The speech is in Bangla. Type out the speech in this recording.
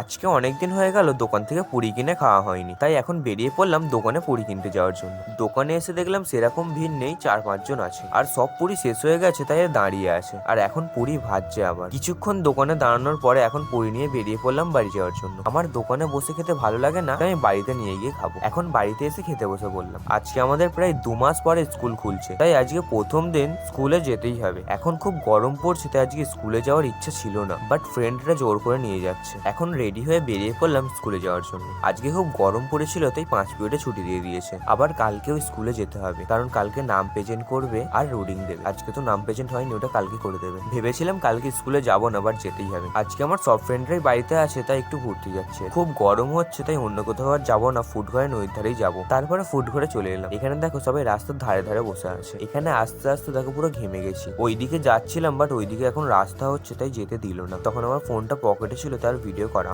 আজকে অনেক দিন হয়ে গেল দোকান থেকে পুরি কিনে খাওয়া হয়নি। তাই এখন বেরিয়ে পড়লাম দোকানে পুরি কিনতে যাওয়ার জন্য। দোকানে এসে দেখলাম সেরকম ভিড় নেই, চার পাঁচজন আছে। আর সব পুরি শেষ হয়ে গেছে, তাই দাঁড়িয়ে আছে। আর এখন পুরি ভাজছে আবার। কিছুক্ষণ দোকানে দাঁড়ানোর পরে এখন পুরি নিয়ে বেরিয়ে পড়লাম বাড়ি যাওয়ার জন্য। আমার দোকানে বসে খেতে ভালো লাগে না আমি বাড়িতে নিয়ে গিয়ে খাব। এখন বাড়িতে এসে খেতে বসে বললাম আজকে আমাদের প্রায় দু মাস পরে স্কুল খুলছে, তাই আজকে প্রথম দিন স্কুলে যেতেই হবে। এখন খুব গরম পড়ছে, তাই আজকে স্কুলে যাওয়ার ইচ্ছা ছিল না। বাট ফ্রেন্ডরা জোর করে নিয়ে যাচ্ছে। এখন রেডি হয়ে বেরিয়ে পড়লাম স্কুলে যাওয়ার জন্য। আজকে খুব গরম পড়েছিল, তাই পাঁচ পিরিয়ডে ছুটি দিয়ে দিয়েছে। আবার কালকেও স্কুলে যেতে হবে, কারণ কালকে নাম প্রেজেন্ট করবে আর রোডিং দেবে। আজকে তো নাম প্রেজেন্ট হয়নি, ওটা কালকে করে দেবে। ভেবেছিলাম কালকে স্কুলে যাব না আবার যেতেই হবে। আজকে আমার সব ফ্রেন্ডরাই বাড়িতে আছে, তাই একটু ঘুরতে যাচ্ছে। খুব গরম হচ্ছে, তাই অন্য কোথাও আর যাব না ফুড ঘরে নদীর ধারেই যাব। তারপরে ফুড ঘরে চলে এলাম। এখানে দেখো সবাই রাস্তার ধারে ধারে বসে আছে। এখানে আস্তে আস্তে দেখো পুরো ঘেমে গেছি। ওইদিকে যাচ্ছিলাম বাট ওইদিকে এখন রাস্তা হচ্ছে, তাই যেতে দিল না। তখন আমার ফোনটা পকেটে ছিল তার ভিডিও করা